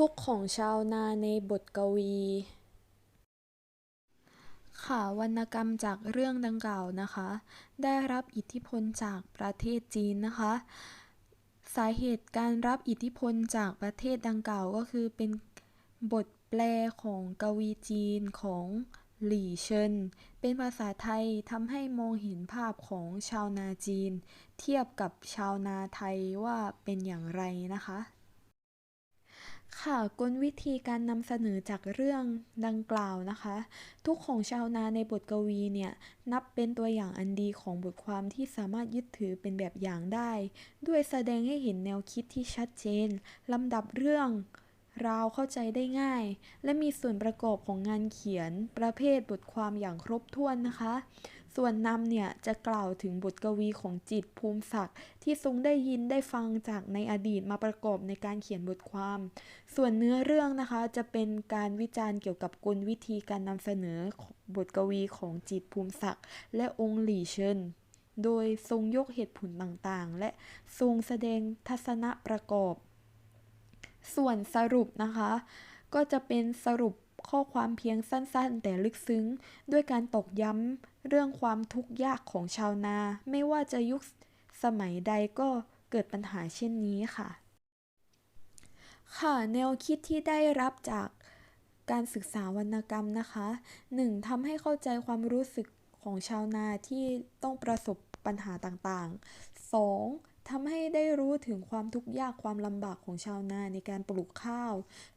ทุกข์ของชาวนาในบทกวี ค่ะวรรณกรรมจากเรื่องดังกล่าวนะคะ ได้รับอิทธิพลจากประเทศจีนนะคะ สาเหตุการรับอิทธิพลจากประเทศดังกล่าวก็คือเป็นบทแปลของกวีจีนของหลี่เชินเป็นภาษาไทยทำให้มองเห็นภาพของชาวนาจีน เทียบกับชาวนาไทยว่าเป็นอย่างไรนะคะ ค่ะกลวิธีการนำเสนอจากเรื่องดังกล่าวนะคะ ทุกของชาวนาในบทกวีเนี่ยนับเป็นตัวอย่างอันดีของบทความที่สามารถยึดถือเป็นแบบอย่างได้ ด้วยแสดงให้เห็นแนวคิดที่ชัดเจนลำดับเรื่อง เราเข้าใจได้ง่าย และมีส่วนประกอบของงานเขียน ประเภทบทความอย่างครบถ้วนนะคะ ส่วนนำเนี่ยจะกล่าวถึงบทกวีของจิตภูมิศักดิ์ที่ทรงได้ยินได้ฟังจากในอดีตมาประกอบในการเขียนบทความ ส่วนเนื้อเรื่องนะคะจะเป็นการวิจารณ์เกี่ยวกับกลวิธีการนำเสนอบทกวีของจิตภูมิศักดิ์และองค์หลี่เชินโดยทรงยกเหตุผลต่างๆ และทรงแสดงทัศนะประกอบ ส่วนสรุปนะคะ ก็จะเป็นสรุปข้อความเพียงสั้นๆ แต่ลึกซึ้ง ด้วยการตอกย้ำเรื่องความทุกข์ยากของชาวนา ไม่ว่าจะยุคสมัยใดก็เกิดปัญหาเช่นนี้ค่ะ ค่ะแนวคิดที่ได้รับจากการศึกษาวรรณกรรมนะคะ 1. ทำให้เข้าใจความรู้สึกของชาวนาที่ต้องประสบปัญหาต่างๆ 2. ทำให้ได้รู้ถึงความทุกข์ยากความลำบากของชาวนาในการปลูกข้าว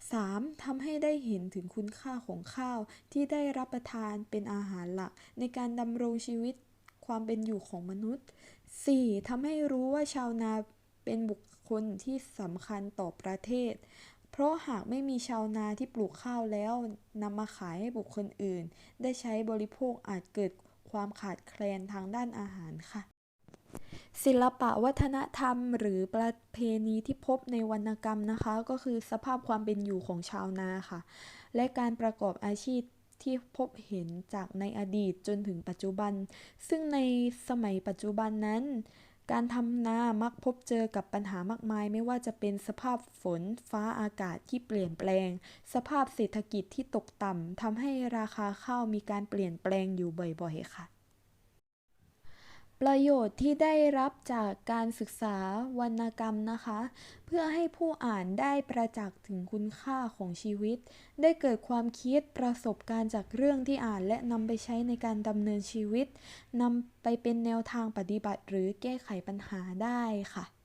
3. ทำให้ได้เห็นถึงคุณค่าของข้าวที่ได้รับประทานเป็นอาหารหลัก ในการดำรงชีวิตความเป็นอยู่ของมนุษย์ 4. ทำให้รู้ว่าชาวนาเป็นบุคคลที่สำคัญต่อประเทศ เพราะหากไม่มีชาวนาที่ปลูกข้าวแล้วนำมาขายให้บุคคลอื่น ได้ใช้บริโภคอาจเกิดความขาดแคลนทางด้านอาหารค่ะ ศิลปะวัฒนธรรม หรือประเพณีที่พบในวรรณกรรมนะคะ ก็คือสภาพความเป็นอยู่ของชาวนาค่ะ และการประกอบอาชีพที่พบเห็นจากในอดีตจนถึงปัจจุบัน ซึ่งในสมัยปัจจุบันนั้น การทำนามักพบเจอกับปัญหามากมาย ไม่ว่าจะเป็นสภาพฝนฟ้าอากาศที่เปลี่ยนแปลง สภาพเศรษฐกิจที่ตกต่ำทำให้ราคาข้าวมีการเปลี่ยนแปลงอยู่บ่อยๆค่ะ ประโยชน์ที่ได้รับจากการศึกษาวรรณกรรมนะคะ เพื่อให้ผู้อ่านได้ประจักษ์ถึงคุณค่าของชีวิต ได้เกิดความคิดประสบการณ์จากเรื่องที่อ่านและนำไปใช้ในการดำเนินชีวิตนำไปเป็นแนวทางปฏิบัติหรือแก้ไขปัญหาได้ค่ะ